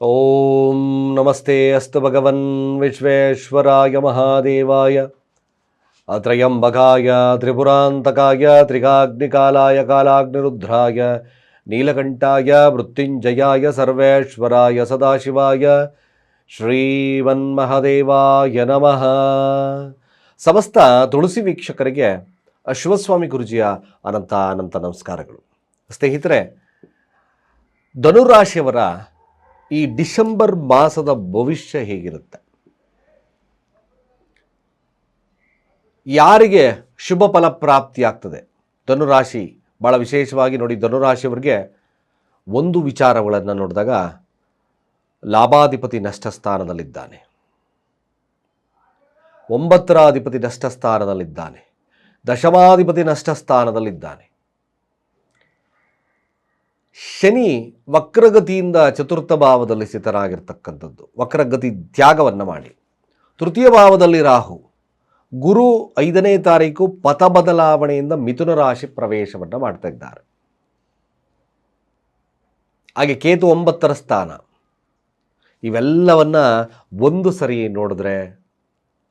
ಓಂ ನಮಸ್ತೆ ಅಸ್ತು ಭಗವನ್ ವಿಶ್ವೇಶ್ವರಾಯ ಮಹಾದೇವಾಯ. ಅತ್ರಯಂಬಕಾಯ, ತ್ರಿಪುರಾಂತಕಾಯ ತ್ರಿಗಾಗ್ನಿಕಾಲಾಯ ಕಾಲಾಗ್ನಿರುದ್ರಾಯ, ನೀಲಕಂಠಾಯ, ಮೃತ್ಯುಂಜಯಾಯ, ಸರ್ವೇಶ್ವರಾಯ, ಸದಾಶಿವಾಯ. ಶ್ರೀಮನ್ಮಹದೇವಾಯ ನಮಃ. ಸಮಸ್ತ ತುಳಸಿ ವೀಕ್ಷಕರಿಗೆ ಅಶ್ವಸ್ವಾಮಿ ಗುರುಜಿಯ ಅನಂತ ಅನಂತ ನಮಸ್ಕಾರಗಳು. ಸ್ನೇಹಿತರೆ, ಧನುರಾಶಿಯವರ ಈ ಡಿಸೆಂಬರ್ ಮಾಸದ ಭವಿಷ್ಯ ಹೇಗಿರುತ್ತೆ? ಯಾರಿಗೆ ಶುಭ ಫಲ ಪ್ರಾಪ್ತಿಯಾಗ್ತದೆ? ಧನುರಾಶಿ ಭಾಳ ವಿಶೇಷವಾಗಿ ನೋಡಿ ಧನುರಾಶಿಯವರಿಗೆ ಒಂದು ವಿಚಾರಗಳನ್ನು ನೋಡಿದಾಗ ಲಾಭಾಧಿಪತಿ ನಷ್ಟ ಸ್ಥಾನದಲ್ಲಿದ್ದಾನೆ ಒಂಬತ್ತರ ಅಧಿಪತಿ ನಷ್ಟ ಸ್ಥಾನದಲ್ಲಿದ್ದಾನೆ ದಶಮಾಧಿಪತಿ ನಷ್ಟ ಸ್ಥಾನದಲ್ಲಿದ್ದಾನೆ ಶನಿ ವಕ್ರಗತಿಯಿಂದ ಚತುರ್ಥ ಭಾವದಲ್ಲಿ ಸ್ಥಿತರಾಗಿರ್ತಕ್ಕಂಥದ್ದು. ವಕ್ರಗತಿ ತ್ಯಾಗವನ್ನು ಮಾಡಿ. ತೃತೀಯ ಭಾವದಲ್ಲಿ ರಾಹು. ಗುರು ಐದನೇ ತಾರೀಕು ಪಥ ಬದಲಾವಣೆಯಿಂದ ಮಿಥುನ ರಾಶಿ ಪ್ರವೇಶವನ್ನು ಮಾಡ್ತಾ ಇದ್ದಾರೆ. ಹಾಗೆ ಕೇತು ಒಂಬತ್ತರ ಸ್ಥಾನ. ಇವೆಲ್ಲವನ್ನು ಒಂದು ಸರಿ ನೋಡಿದ್ರೆ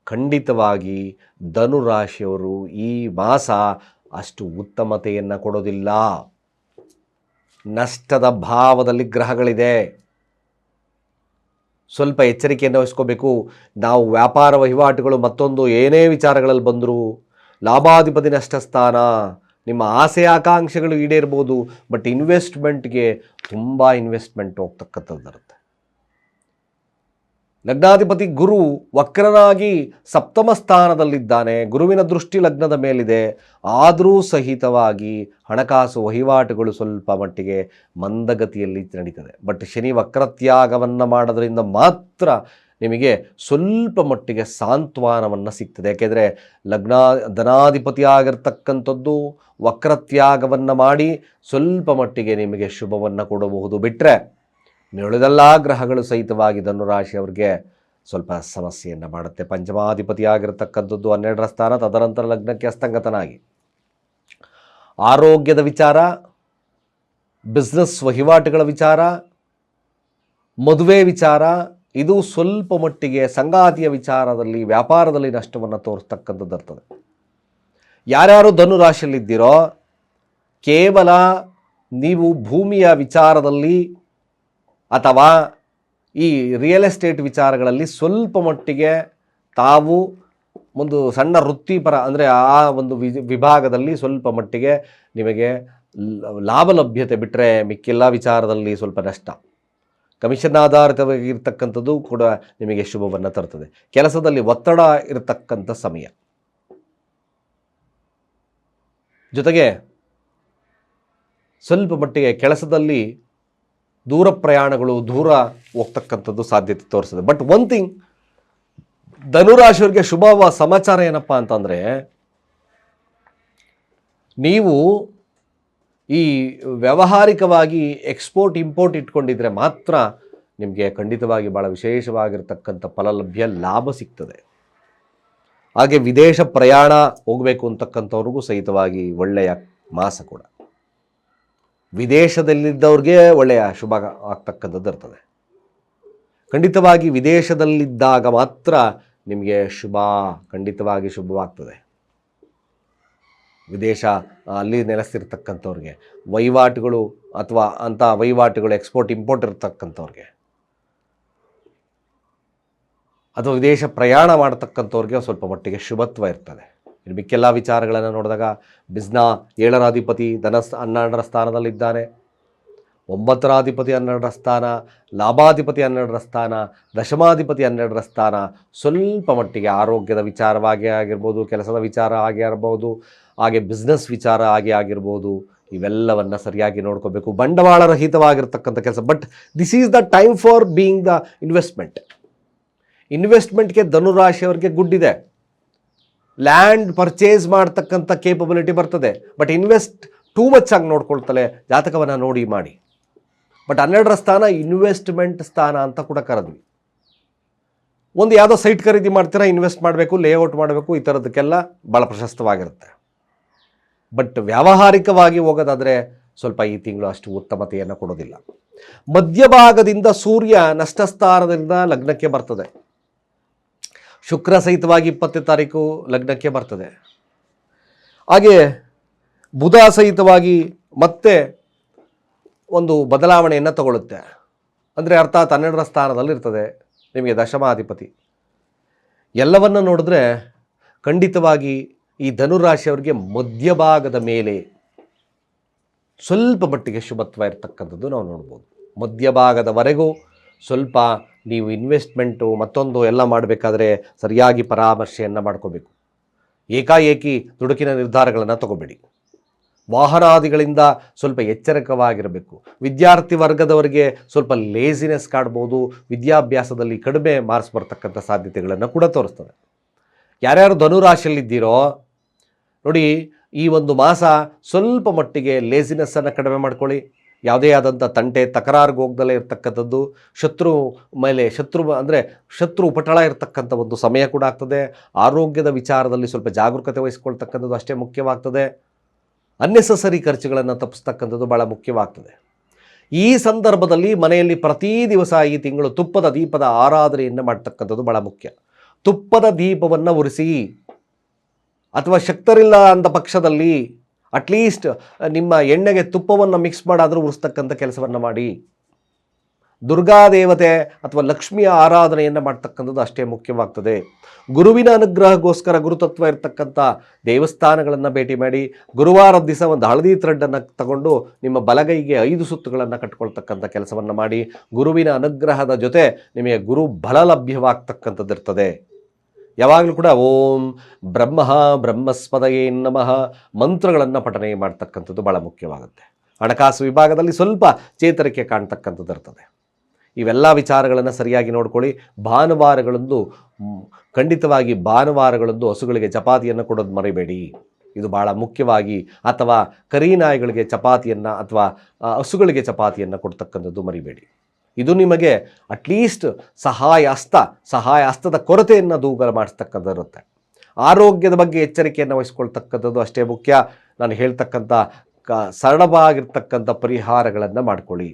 ಖಂಡಿತವಾಗಿ ಧನುರಾಶಿಯವರು ಈ ಮಾಸ ಅಷ್ಟು ಉತ್ತಮತೆಯನ್ನು ಕೊಡೋದಿಲ್ಲ. ನಷ್ಟದ ಭಾವದಲ್ಲಿ ಗ್ರಹಗಳಿದೆ. ಸ್ವಲ್ಪ ಎಚ್ಚರಿಕೆಯನ್ನು ವಹಿಸ್ಕೋಬೇಕು. ನಾವು ವ್ಯಾಪಾರ ವಹಿವಾಟುಗಳು ಮತ್ತೊಂದು ಏನೇ ವಿಚಾರಗಳಲ್ಲಿ ಬಂದರೂ ಲಾಭಾಧಿಪತಿ ನಷ್ಟ ಸ್ಥಾನ ನಿಮ್ಮ ಆಸೆ ಆಕಾಂಕ್ಷೆಗಳು ಈಡೇರ್ಬೋದು, ಬಟ್ ಇನ್ವೆಸ್ಟ್ಮೆಂಟ್ಗೆ ತುಂಬ ಇನ್ವೆಸ್ಟ್ಮೆಂಟ್ ಹೋಗ್ತಕ್ಕಂಥದ್ದು ಬರುತ್ತೆ. ಲಗ್ನಾಧಿಪತಿ ಗುರು ವಕ್ರನಾಗಿ ಸಪ್ತಮ ಸ್ಥಾನದಲ್ಲಿದ್ದಾನೆ. ಗುರುವಿನ ದೃಷ್ಟಿ ಲಗ್ನದ ಮೇಲಿದೆ. ಆದರೂ ಸಹಿತವಾಗಿ ಹಣಕಾಸು ವಹಿವಾಟುಗಳು ಸ್ವಲ್ಪ ಮಟ್ಟಿಗೆ ಮಂದಗತಿಯಲ್ಲಿ ನಡೀತದೆ. ಬಟ್ ಶನಿ ವಕ್ರತ್ಯಾಗವನ್ನು ಮಾಡೋದರಿಂದ ಮಾತ್ರ ನಿಮಗೆ ಸ್ವಲ್ಪ ಮಟ್ಟಿಗೆ ಸಾಂತ್ವನವನ್ನು ಸಿಗ್ತದೆ. ಯಾಕೆಂದರೆ ಲಗ್ನ ಧನಾಧಿಪತಿ ಆಗಿರ್ತಕ್ಕಂಥದ್ದು ವಕ್ರತ್ಯಾಗವನ್ನು ಮಾಡಿ ಸ್ವಲ್ಪ ಮಟ್ಟಿಗೆ ನಿಮಗೆ ಶುಭವನ್ನು ಕೊಡಬಹುದು. ಬಿಟ್ಟರೆ ಉಳಿದೆಲ್ಲ ಗ್ರಹಗಳು ಸಹಿತವಾಗಿ ಧನುರಾಶಿಯವರಿಗೆ ಸ್ವಲ್ಪ ಸಮಸ್ಯೆಯನ್ನು ಮಾಡುತ್ತೆ. ಪಂಚಮಾಧಿಪತಿಯಾಗಿರತಕ್ಕಂಥದ್ದು ಹನ್ನೆರಡರ ಸ್ಥಾನ, ತದನಂತರ ಲಗ್ನಕ್ಕೆ ಅಸ್ತಂಗತನಾಗಿ. ಆರೋಗ್ಯದ ವಿಚಾರ, ಬಿಸ್ನೆಸ್ ವಹಿವಾಟುಗಳ ವಿಚಾರ, ಮದುವೆ ವಿಚಾರ, ಇದು ಸ್ವಲ್ಪ ಮಟ್ಟಿಗೆ ಸಂಗಾತಿಯ ವಿಚಾರದಲ್ಲಿ, ವ್ಯಾಪಾರದಲ್ಲಿ ನಷ್ಟವನ್ನು ತೋರಿಸ್ತಕ್ಕಂಥದ್ದು ಇರ್ತದೆ. ಯಾರ್ಯಾರು ಧನುರಾಶಿಯಲ್ಲಿದ್ದೀರೋ, ಕೇವಲ ನೀವು ಭೂಮಿಯ ವಿಚಾರದಲ್ಲಿ ಅಥವಾ ಈ ರಿಯಲ್ ಎಸ್ಟೇಟ್ ವಿಚಾರಗಳಲ್ಲಿ ಸ್ವಲ್ಪ ಮಟ್ಟಿಗೆ ತಾವು ಒಂದು ಸಣ್ಣ ವೃತ್ತಿಪರ ಅಂದರೆ ಆ ಒಂದು ವಿಭಾಗದಲ್ಲಿ ಸ್ವಲ್ಪ ಮಟ್ಟಿಗೆ ನಿಮಗೆ ಲಾಭ ಲಭ್ಯತೆ ಬಿಟ್ಟರೆ ಮಿಕ್ಕೆಲ್ಲ ವಿಚಾರದಲ್ಲಿ ಸ್ವಲ್ಪ ನಷ್ಟ. ಕಮಿಷನ್ ಆಧಾರಿತವಾಗಿರ್ತಕ್ಕಂಥದ್ದು ಕೂಡ ನಿಮಗೆ ಶುಭವನ್ನು ತರ್ತದೆ. ಕೆಲಸದಲ್ಲಿ ಒತ್ತಡ ಇರತಕ್ಕಂಥ ಸಮಯ. ಜೊತೆಗೆ ಸ್ವಲ್ಪ ಮಟ್ಟಿಗೆ ಕೆಲಸದಲ್ಲಿ ದೂರ ಪ್ರಯಾಣಗಳು, ದೂರ ಹೋಗ್ತಕ್ಕಂಥದ್ದು ಸಾಧ್ಯತೆ ತೋರಿಸ್ತದೆ. ಬಟ್ ಒನ್ ಥಿಂಗ್ ಧನುರಾಶಿಯವರಿಗೆ ಶುಭ ಸಮಾಚಾರ ಏನಪ್ಪ ಅಂತಂದರೆ, ನೀವು ಈ ವ್ಯಾವಹಾರಿಕವಾಗಿ ಎಕ್ಸ್ಪೋರ್ಟ್ ಇಂಪೋರ್ಟ್ ಇಟ್ಕೊಂಡಿದ್ರೆ ಮಾತ್ರ ನಿಮಗೆ ಖಂಡಿತವಾಗಿ ಭಾಳ ವಿಶೇಷವಾಗಿರ್ತಕ್ಕಂಥ ಫಲಲಭ್ಯ, ಲಾಭ ಸಿಗ್ತದೆ. ಹಾಗೆ ವಿದೇಶ ಪ್ರಯಾಣ ಹೋಗಬೇಕು ಅಂತಕ್ಕಂಥವ್ರಿಗೂ ಸಹಿತವಾಗಿ ಒಳ್ಳೆಯ ಮಾಸ ಕೂಡ. ವಿದೇಶದಲ್ಲಿದ್ದವ್ರಿಗೆ ಒಳ್ಳೆಯ ಶುಭ ಆಗ್ತಕ್ಕಂಥದ್ದು ಇರ್ತದೆ. ಖಂಡಿತವಾಗಿ ವಿದೇಶದಲ್ಲಿದ್ದಾಗ ಮಾತ್ರ ನಿಮಗೆ ಶುಭ, ಖಂಡಿತವಾಗಿ ಶುಭವಾಗ್ತದೆ. ವಿದೇಶ, ಅಲ್ಲಿ ನೆಲೆಸಿರ್ತಕ್ಕಂಥವ್ರಿಗೆ, ವಹಿವಾಟುಗಳು ಅಥವಾ ಅಂಥ ವಹಿವಾಟುಗಳು ಎಕ್ಸ್ಪೋರ್ಟ್ ಇಂಪೋರ್ಟ್ ಇರ್ತಕ್ಕಂಥವ್ರಿಗೆ, ಅಥವಾ ವಿದೇಶ ಪ್ರಯಾಣ ಮಾಡತಕ್ಕಂಥವ್ರಿಗೆ ಸ್ವಲ್ಪ ಮಟ್ಟಿಗೆ ಶುಭತ್ವ ಇರ್ತದೆ. ಇನ್ನು ಮಿಕ್ಕೆಲ್ಲ ವಿಚಾರಗಳನ್ನು ನೋಡಿದಾಗ ಬಿಸ್ನಾ ಏಳರ ಅಧಿಪತಿ ಧನ ಹನ್ನೆರಡರ ಸ್ಥಾನದಲ್ಲಿದ್ದಾನೆ. ಒಂಬತ್ತರ ಅಧಿಪತಿ ಹನ್ನೆರಡರ ಸ್ಥಾನ, ಲಾಭಾಧಿಪತಿ ಹನ್ನೆರಡರ ಸ್ಥಾನ, ದಶಮಾಧಿಪತಿ ಹನ್ನೆರಡರ ಸ್ಥಾನ, ಸ್ವಲ್ಪ ಮಟ್ಟಿಗೆ ಆರೋಗ್ಯದ ವಿಚಾರವಾಗಿ ಆಗಿರ್ಬೋದು, ಕೆಲಸದ ವಿಚಾರ ಆಗಿ ಆಗಿರ್ಬೋದು, ಹಾಗೆ ಬಿಸ್ನೆಸ್ ವಿಚಾರ ಆಗಿ ಆಗಿರ್ಬೋದು, ಇವೆಲ್ಲವನ್ನು ಸರಿಯಾಗಿ ನೋಡ್ಕೋಬೇಕು. ಬಂಡವಾಳ ರಹಿತವಾಗಿರ್ತಕ್ಕಂಥ ಕೆಲಸ. But this is the time for being the investment ಇನ್ವೆಸ್ಟ್ಮೆಂಟ್ಗೆ ಧನುರಾಶಿಯವರಿಗೆ ಗುಡ್ಡಿದೆ ಲ್ಯಾಂಡ್ ಪರ್ಚೇಸ್ ಮಾಡ್ತಕ್ಕಂಥ ಕೇಪಬಿಲಿಟಿ ಬರ್ತದೆ. ಬಟ್ ಇನ್ವೆಸ್ಟ್ ಟೂ ಮಚ್ ಆಗಿ ನೋಡ್ಕೊಳ್ತಲೆ, ಜಾತಕವನ್ನು ನೋಡಿ ಮಾಡಿ. ಬಟ್ ಹನ್ನೆರಡರ ಸ್ಥಾನ ಇನ್ವೆಸ್ಟ್ಮೆಂಟ್ ಸ್ಥಾನ ಅಂತ ಕೂಡ ಕರೆದ್ವಿ. ಒಂದು ಯಾವುದೋ ಸೈಟ್ ಖರೀದಿ ಮಾಡ್ತೀರಾ ಇನ್ವೆಸ್ಟ್ ಮಾಡಬೇಕು ಲೇಔಟ್ ಮಾಡಬೇಕು, ಈ ಥರದಕ್ಕೆಲ್ಲ ಭಾಳ ಪ್ರಶಸ್ತವಾಗಿರುತ್ತೆ. ಬಟ್ ವ್ಯಾವಹಾರಿಕವಾಗಿ ಹೋಗೋದಾದರೆ ಸ್ವಲ್ಪ ಈ ತಿಂಗಳು ಅಷ್ಟು ಉತ್ತಮತೆಯನ್ನು ಕೊಡೋದಿಲ್ಲ. ಮಧ್ಯಭಾಗದಿಂದ ಸೂರ್ಯ ನಷ್ಟಸ್ಥಾನದಿಂದ ಲಗ್ನಕ್ಕೆ ಬರ್ತದೆ. ಶುಕ್ರ ಸಹಿತವಾಗಿ ಇಪ್ಪತ್ತನೇ ತಾರೀಕು ಲಗ್ನಕ್ಕೆ ಬರ್ತದೆ. ಹಾಗೆ ಬುಧ ಸಹಿತವಾಗಿ ಮತ್ತೆ ಒಂದು ಬದಲಾವಣೆಯನ್ನು ತಗೊಳ್ಳುತ್ತೆ. ಅಂದರೆ ಅರ್ಥಾತ್ ಹನ್ನೆರಡರ ಸ್ಥಾನದಲ್ಲಿ ಇರ್ತದೆ ನಿಮಗೆ ದಶಮಾಧಿಪತಿ. ಎಲ್ಲವನ್ನು ನೋಡಿದ್ರೆ ಖಂಡಿತವಾಗಿ ಈ ಧನುರಾಶಿಯವರಿಗೆ ಮಧ್ಯಭಾಗದ ಮೇಲೆ ಸ್ವಲ್ಪ ಮಟ್ಟಿಗೆ ಶುಭತ್ವ ಇರತಕ್ಕಂಥದ್ದು ನಾವು ನೋಡ್ಬೋದು. ಮಧ್ಯಭಾಗದವರೆಗೂ ಸ್ವಲ್ಪ ನೀವು ಇನ್ವೆಸ್ಟ್ಮೆಂಟು ಮತ್ತೊಂದು ಎಲ್ಲ ಮಾಡಬೇಕಾದ್ರೆ ಸರಿಯಾಗಿ ಪರಾಮರ್ಶೆಯನ್ನು ಮಾಡ್ಕೋಬೇಕು. ಏಕಾಏಕಿ ದುಡುಕಿನ ನಿರ್ಧಾರಗಳನ್ನು ತಗೋಬೇಡಿ. ವಾಹನಾದಿಗಳಿಂದ ಸ್ವಲ್ಪ ಎಚ್ಚರಿಕವಾಗಿರಬೇಕು. ವಿದ್ಯಾರ್ಥಿ ವರ್ಗದವರಿಗೆ ಸ್ವಲ್ಪ ಲೇಸಿನೆಸ್ ಕಾಡ್ಬೋದು ವಿದ್ಯಾಭ್ಯಾಸದಲ್ಲಿ ಕಡಿಮೆ ಮಾರ್ಕ್ಸ್ ಬರ್ತಕ್ಕಂಥ ಸಾಧ್ಯತೆಗಳನ್ನು ಕೂಡ ತೋರಿಸ್ತದೆ. ಯಾರ್ಯಾರು ಧನುರಾಶಿಯಲ್ಲಿದ್ದೀರೋ, ನೋಡಿ ಈ ಒಂದು ಮಾಸ ಸ್ವಲ್ಪ ಮಟ್ಟಿಗೆ ಲೇಸಿನೆಸ್ಸನ್ನು ಕಡಿಮೆ ಮಾಡ್ಕೊಳ್ಳಿ. ಯಾವುದೇ ಆದಂಥ ತಂಟೆ, ತಕರಾರಿಗೆ ಹೋಗ್ದಲೇ ಇರತಕ್ಕಂಥದ್ದು, ಶತ್ರು ಮೇಲೆ ಶತ್ರು ಅಂದರೆ ಶತ್ರು ಉಪಟಳ ಇರತಕ್ಕಂಥ ಒಂದು ಸಮಯ ಕೂಡ ಆಗ್ತದೆ. ಆರೋಗ್ಯದ ವಿಚಾರದಲ್ಲಿ ಸ್ವಲ್ಪ ಜಾಗರೂಕತೆ ವಹಿಸ್ಕೊಳ್ತಕ್ಕಂಥದ್ದು ಅಷ್ಟೇ ಮುಖ್ಯವಾಗ್ತದೆ. ಅನ್ನೆಸಸರಿ ಖರ್ಚುಗಳನ್ನು ತಪ್ಪಿಸ್ತಕ್ಕಂಥದ್ದು ಭಾಳ ಮುಖ್ಯವಾಗ್ತದೆ. ಈ ಸಂದರ್ಭದಲ್ಲಿ ಮನೆಯಲ್ಲಿ ಪ್ರತಿ ದಿವಸ ಈ ತಿಂಗಳು ತುಪ್ಪದ ದೀಪದ ಆರಾಧನೆಯನ್ನು ಮಾಡ್ತಕ್ಕಂಥದ್ದು ಭಾಳ ಮುಖ್ಯ. ತುಪ್ಪದ ದೀಪವನ್ನು ಉರಿಸಿ, ಅಥವಾ ಶಕ್ತರಿಲ್ಲ ಅಂದ ಪಕ್ಷದಲ್ಲಿ ಅಟ್ಲೀಸ್ಟ್ ನಿಮ್ಮ ಎಣ್ಣೆಗೆ ತುಪ್ಪವನ್ನು ಮಿಕ್ಸ್ ಮಾಡಾದರೂ ಉರಿಸ್ತಕ್ಕಂಥ ಕೆಲಸವನ್ನು ಮಾಡಿ. ದುರ್ಗಾದೇವತೆ ಅಥವಾ ಲಕ್ಷ್ಮಿಯ ಆರಾಧನೆಯನ್ನು ಮಾಡ್ತಕ್ಕಂಥದ್ದು ಅಷ್ಟೇ ಮುಖ್ಯವಾಗ್ತದೆ. ಗುರುವಿನ ಅನುಗ್ರಹಗೋಸ್ಕರ ಗುರುತತ್ವ ಇರತಕ್ಕಂಥ ದೇವಸ್ಥಾನಗಳನ್ನು ಭೇಟಿ ಮಾಡಿ, ಗುರುವಾರದ ದಿವಸ ಒಂದು ಹಳದಿ ಥ್ರೆಡ್ಡನ್ನು ತಗೊಂಡು ನಿಮ್ಮ ಬಲಗೈಗೆ ಐದು ಸುತ್ತುಗಳನ್ನು ಕಟ್ಕೊಳ್ತಕ್ಕಂಥ ಕೆಲಸವನ್ನು ಮಾಡಿ, ಗುರುವಿನ ಅನುಗ್ರಹದ ಜೊತೆ ನಿಮಗೆ ಗುರು ಬಲ ಲಭ್ಯವಾಗ್ತಕ್ಕಂಥದ್ದು ಇರ್ತದೆ ಯಾವಾಗಲೂ ಕೂಡ ಓಂ ಬ್ರಹ್ಮ ಬ್ರಹ್ಮಸ್ಪದಯೇ ನಮಃ ಮಂತ್ರಗಳನ್ನು ಪಠನೆ ಮಾಡ್ತಕ್ಕಂಥದ್ದು ಭಾಳ ಮುಖ್ಯವಾಗುತ್ತೆ. ಹಣಕಾಸು ವಿಭಾಗದಲ್ಲಿ ಸ್ವಲ್ಪ ಚೇತರಿಕೆ ಕಾಣ್ತಕ್ಕಂಥದ್ದು ಇರ್ತದೆ. ಇವೆಲ್ಲ ವಿಚಾರಗಳನ್ನು ಸರಿಯಾಗಿ ನೋಡ್ಕೊಳ್ಳಿ. ಭಾನುವಾರಗಳಂದು ಖಂಡಿತವಾಗಿ ಭಾನುವಾರಗಳಂದು ಹಸುಗಳಿಗೆ ಚಪಾತಿಯನ್ನು ಕೊಡೋದು ಮರಿಬೇಡಿ. ಇದು ಭಾಳ ಮುಖ್ಯವಾಗಿ ಅಥವಾ ಕರಿನಾಯಿಗಳಿಗೆ ಚಪಾತಿಯನ್ನು ಅಥವಾ ಹಸುಗಳಿಗೆ ಚಪಾತಿಯನ್ನು ಕೊಡ್ತಕ್ಕಂಥದ್ದು ಮರಿಬೇಡಿ. ಇದು ನಿಮಗೆ ಅಟ್ಲೀಸ್ಟ್ ಸಹಾಯ ಹಸ್ತ ಸಹಾಯ ಹಸ್ತದ ಕೊರತೆಯನ್ನು ದೂಗರ ಮಾಡಿಸ್ತಕ್ಕಂಥದ್ದಿರುತ್ತೆ. ಆರೋಗ್ಯದ ಬಗ್ಗೆ ಎಚ್ಚರಿಕೆಯನ್ನು ವಹಿಸ್ಕೊಳ್ತಕ್ಕಂಥದ್ದು ಅಷ್ಟೇ ಮುಖ್ಯ. ನಾನು ಹೇಳ್ತಕ್ಕಂಥ ಕ, ಸರಳವಾಗಿರ್ತಕ್ಕಂಥ ಪರಿಹಾರಗಳನ್ನು ಮಾಡ್ಕೊಳ್ಳಿ.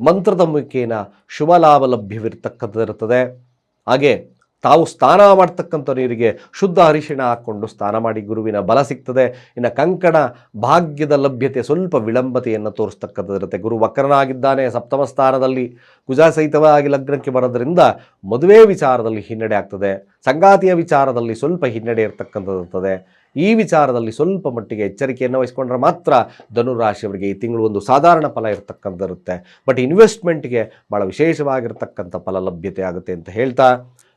ಮಂತ್ರದ ಮುಖೇನ ಶುಭ ಲಾಭ ಲಭ್ಯವಿರ್ತಕ್ಕಂಥದ್ದು ಇರ್ತದೆ ಹಾಗೆ ತಾವು ಸ್ನಾನ ಮಾಡ್ತಕ್ಕಂಥ ನೀರಿಗೆ ಶುದ್ಧ ಅರಿಶಿಣ ಹಾಕ್ಕೊಂಡು ಸ್ನಾನ ಮಾಡಿ ಗುರುವಿನ ಬಲ ಸಿಗ್ತದೆ. ಇನ್ನು ಕಂಕಣ ಭಾಗ್ಯದ ಲಭ್ಯತೆ ಸ್ವಲ್ಪ ವಿಳಂಬತೆಯನ್ನು ತೋರಿಸ್ತಕ್ಕಂಥದ್ದು ಇರುತ್ತೆ. ಗುರು ವಕ್ರನಾಗಿದ್ದಾನೆ ಸಪ್ತಮ ಸ್ಥಾನದಲ್ಲಿ. ಕುಜ ಸಹಿತವಾಗಿ ಲಗ್ನಕ್ಕೆ ಬರೋದ್ರಿಂದ ಮದುವೆ ವಿಚಾರದಲ್ಲಿ ಹಿನ್ನಡೆ ಆಗ್ತದೆ. ಸಂಗಾತಿಯ ವಿಚಾರದಲ್ಲಿ ಸ್ವಲ್ಪ ಹಿನ್ನಡೆ ಇರ್ತಕ್ಕಂಥದ್ದು ಇರ್ತದೆ ಈ ವಿಚಾರದಲ್ಲಿ ಸ್ವಲ್ಪ ಮಟ್ಟಿಗೆ ಎಚ್ಚರಿಕೆಯನ್ನು ವಹಿಸ್ಕೊಂಡ್ರೆ ಮಾತ್ರ ಧನುರಾಶಿಯವರಿಗೆ ಈ ತಿಂಗಳು ಒಂದು ಸಾಧಾರಣ ಫಲ ಇರತಕ್ಕಂಥದ್ದಿರುತ್ತೆ. ಬಟ್ ಇನ್ವೆಸ್ಟ್ಮೆಂಟ್ಗೆ ಭಾಳ ವಿಶೇಷವಾಗಿರ್ತಕ್ಕಂಥ ಫಲ ಲಭ್ಯತೆ ಆಗುತ್ತೆ ಅಂತ ಹೇಳ್ತಾ